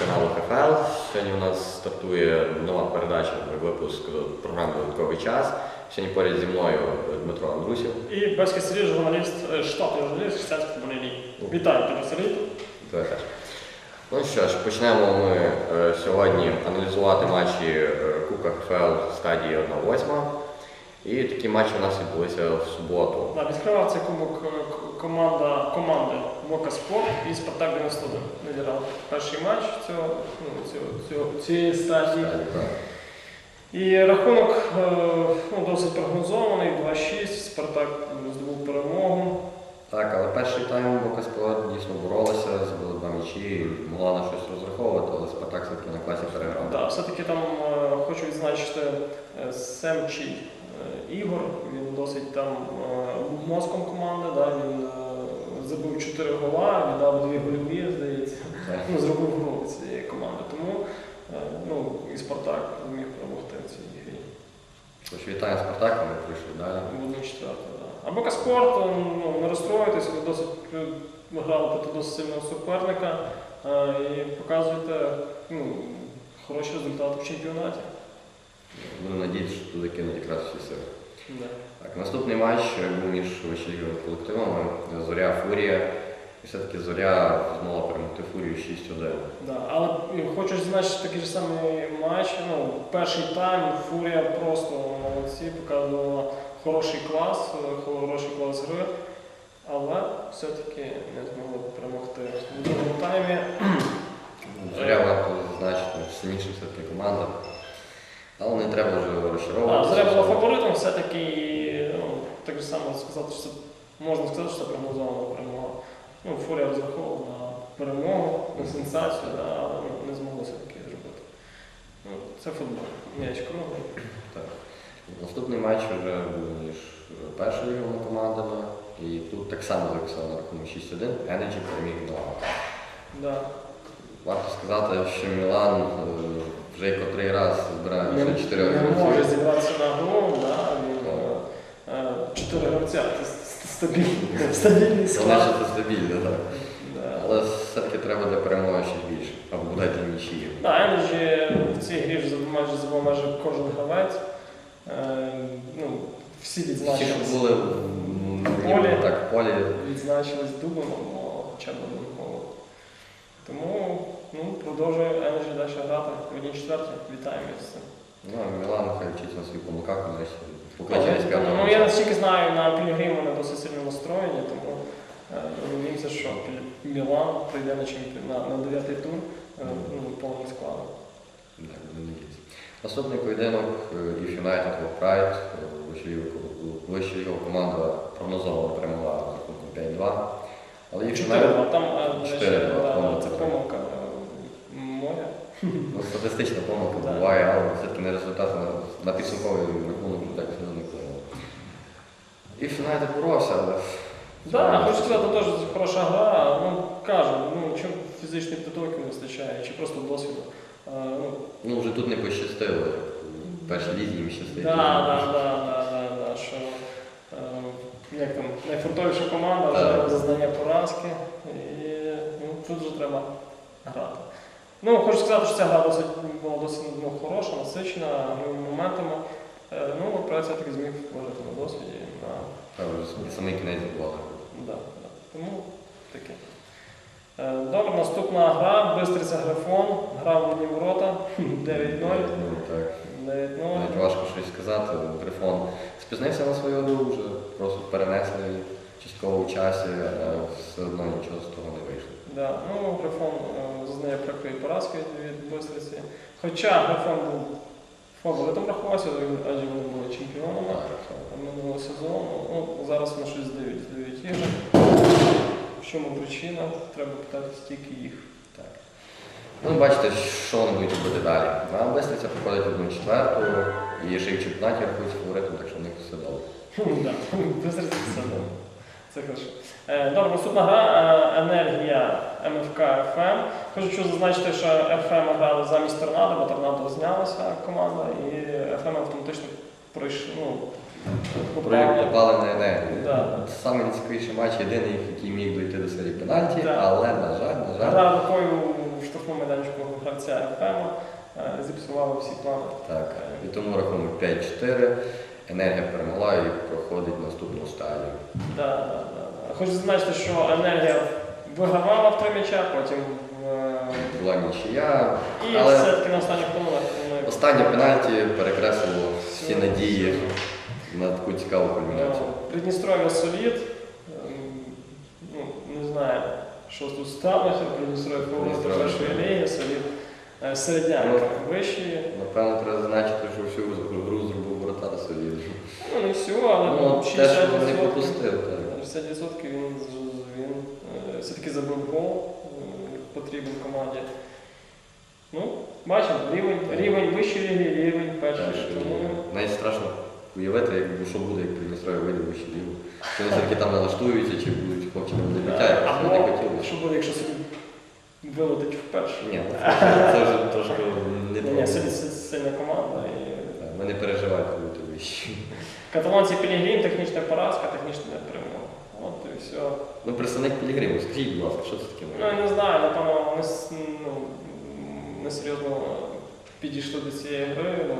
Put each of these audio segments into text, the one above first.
каналу КФЛ. Сьогодні у нас стартує нова передача, випуск програми Додатковий час. Сьогодні поряд зі мною Дмитро Андрусів. І Беський Сергій, журналіст, е, штатний журналіст християнської футбольної. Вітаю тебе, Сергій. Тебе теж. Ну що ж, почнемо ми е, сьогодні аналізувати матчі е, Кубка КФЛ стадії 1-8. І такі матчі у нас відбулися в суботу. Да, відкривав цей кубок команда, команди Вока Спорт і Спартак 91 відіграв перший матч цього, ну, цього, цього, цієї стадії. І рахунок е, ну, досить прогнозований, 2-6, Спартак здобув перемогу. Так, але перший тайм Бока Спорт дійсно боролася, забили два м'ячі, могла на щось розраховувати, але Спартак все-таки на класі переграв. Да, все-таки там е, хочу відзначити е, Семчий Ігор, він досить там був мозком команди, да, він забив 4 гола, віддав 2 гольові, здається, Так. ну, зробив гру цієї команди. Тому е, ну, і Спартак зміг перемогти в цій грі. Тож вітаю Спартак, ми прийшли далі. В 1 четверту, да. А Бока Спорт, е, ну, не розстроюйтесь, ви досить е, грали проти досить сильного суперника е, і показуєте ну, хороші результати в чемпіонаті. Буду надіятися, що туди кинуть якраз всі сили. Так, наступний матч був між вищоліговими колективами Зоря Фурія. І все-таки Зоря змогла перемогти Фурію 6-1. Да, але хочу зазначити такий же самий матч. Ну, перший тайм Фурія просто молодці, показувала хороший клас, е, хороший клас гри, але все-таки не змогли перемогти в другому таймі. Зоря варто зазначити, сильніша все-таки команда. Але не треба вже розчаровуватися. Зоря була фаворитом, все-таки ну, так же само сказати, що це можна сказати, що це прогнозована перемога. Ну, Фурія розраховувала на перемогу, на сенсацію, да, але ну, не змогли все-таки зробити. Ну, це футбол. М'яч круглий. Так. Наступний матч вже був між першою ліговими командами. І тут так само записав на рахунок 6-1. Energy переміг Мілан. Да. Варто сказати, що Мілан е, вже котрий раз збирає Не, 4 не гравців. може зібратися на гру, да, він, е, е, чотири гравця, с- стабільний, стабільний склад. значить це стабільно, так. Да. Але все-таки треба для перемоги ще більше. Або буде для нічиї. Да, Енерджі в цій грі вже майже забув майже кожен гравець. Е, ну, всі Всі, відзначились, що були м, Полі. так, полі, відзначились дублем або хоча б одним колом. Тому ну, продовжує Енерджі далі грати в 1 четвертій. Вітаємо із цим. Ну, Мілан хай вчиться на своїх помилках, нарешті покличе з п'ятого. Ну, я наскільки знаю, на Пілігрим вони досить сильно настроєні, тому е, що Мілан прийде на, чемпі... на, 9 тур е, ну, повним складом. Так, будемо надіятися. Наступний поєдинок е, United World Pride. Вища його команда прогнозовано перемогла з рахунком 5-2. Але United 4-2. Там е, до речі, 4-2, це помилка е. Ну, статистична помилка Так. буває, але все-таки не результат на, на підсумковий рахунок вже так сильно не вплинуло. І Юнайтед боровся, але Да, хочу сказати, теж хороша гра. Ну, кажу, ну, чим фізичної підготовки не вистачає, чи просто досвіду. Е, ну, ну, вже тут не пощастило, як в першій лізі їм щастить. Да, да, да, що е, як там найфронтовіша команда вже Так. зазнає поразки, і ну, тут вже треба грати. Ну, хочу сказати, що ця гра досить була досить ну, хороша, насичена гольовими моментами. Е, ну, Прайд все-таки зміг вижити на досвіді. На, Та самий кінець забували. да, да. Тому таке. Е, Добре, наступна гра, Бистриця Грифон, гра в одні ворота, 9-0. Ну, так. 9-0. Навіть важко щось сказати. Грифон спізнився на свою гру, вже просто перенесли частково в часі, все одно нічого з того не вийшло. Да, ну, Грифон е, зазнає прикрої поразки від, Бистриці. Хоча Грифон був фаворитом рахувався, адже вони були чемпіонами минулого сезону. Ну, зараз на щось здають, здають ігри. В чому причина? Треба питати стільки їх. Так. Ну, бачите, що вони будуть робити далі. А Бестриця проходить одну четверту, і ще й в чемпіонаті рахується фаворитом, так що в них все добре. Хм, да, все добре. Це хорошо. Е, Добре, наступна гра е, енергія МФК ФМ. Хочу зазначити, що ФМ грали замість торнадо, бо торнадо знялася команда, і ФМ автоматично пройшов. Ну, попали на енергію. Да. Саме найцікавіший матч, єдиний, який міг дойти до серії пенальті, Да. але, на жаль, на жаль, Гра рукою в штрафному майданчику гравця ФМ зіпсували всі плани. Так. І тому рахунок 5-4. Енергія перемогла і проходить наступну стадію. Да. Хочу зазначити, що енергія вигравала в три м'яча, потім е, Була нічия, і але все-таки на останніх хвилинах вони останнє пенальті перекреслило всі Всього. надії на таку цікаву кульмінацію. Придністров'я солід. Ем, Ну, не знаю, що тут сталося. Придністров'я Придністров'я. першої ліги, солід е, середняк Ну. вищі. Напевно, треба зазначити, що всю гру зробив воротар солідно. Ну, не все, але Ну, те, що 60%. Пропустив, так. 60% він, він е, все-таки забив гол, е, потрібен команді. Ну, бачимо, рівень, рівень вищої ліги, рівень Тому Навіть страшно уявити, як, що буде, як Придністров'я вийде вище лігу. Чи вони все-таки там налаштуються, чи будуть хлопці на як Або вони хотіли. що буде, якщо собі вилетить вперше? Ні, ну, це, вже трошки не Ні, сильна команда. Ми не переживають, ти вищі. Каталонці Пілігрім, технічна поразка, технічна перемога. От і все. Ну, представник Пілігриму, скажіть, будь ласка, що це таке? Ну, я не знаю, напевно, вони ну, несерйозно підійшли до цієї гри, ну,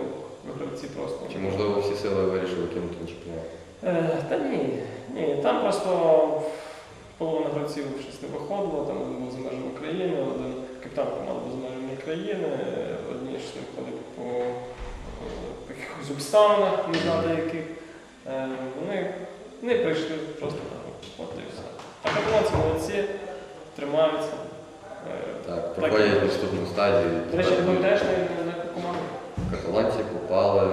гравці просто. Чи можливо всі сили вирішили кинути на чемпіонат? Е, та ні, ні, там просто половина гравців щось не виходило, там один був за межами країни, один капітан команди був за межами країни, е, одні йшли виходить по е, якихось обставинах, не знати яких. Е, Вони не прийшли просто на. От і все. А каталонці молодці, тримаються. Е, Так, проходять наступну стадію. До речі, ти пам'ятаєш на яку команду? Каталонці попали,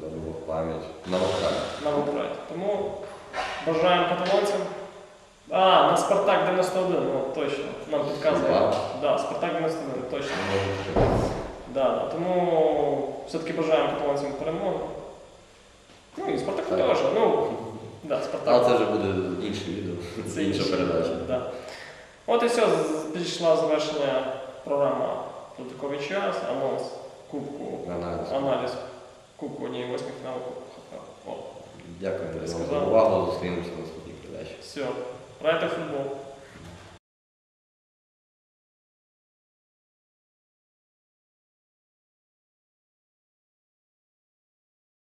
Бог пам'ять, на Вокалі. На Вопройт. Тому бажаємо каталонцям. А, на Спартак 91, ну точно. Нам підказує. Да, Спартак 91, точно. Да, да. Тому все-таки бажаємо каталонцям перемоги. Ну і Спартаку Так. теж. Ну, да, Але Спартак. це вже буде інше відео, це інша передача. Да. От і все, з- підійшла завершення програма «Протиковий час», анонс Кубку, Аналіз. аналіз Кубку однієї восьми фіналу Кубку. О, Дякую за Сказав. увагу, зустрінемося в наступній передачі. все. Грайте в футбол.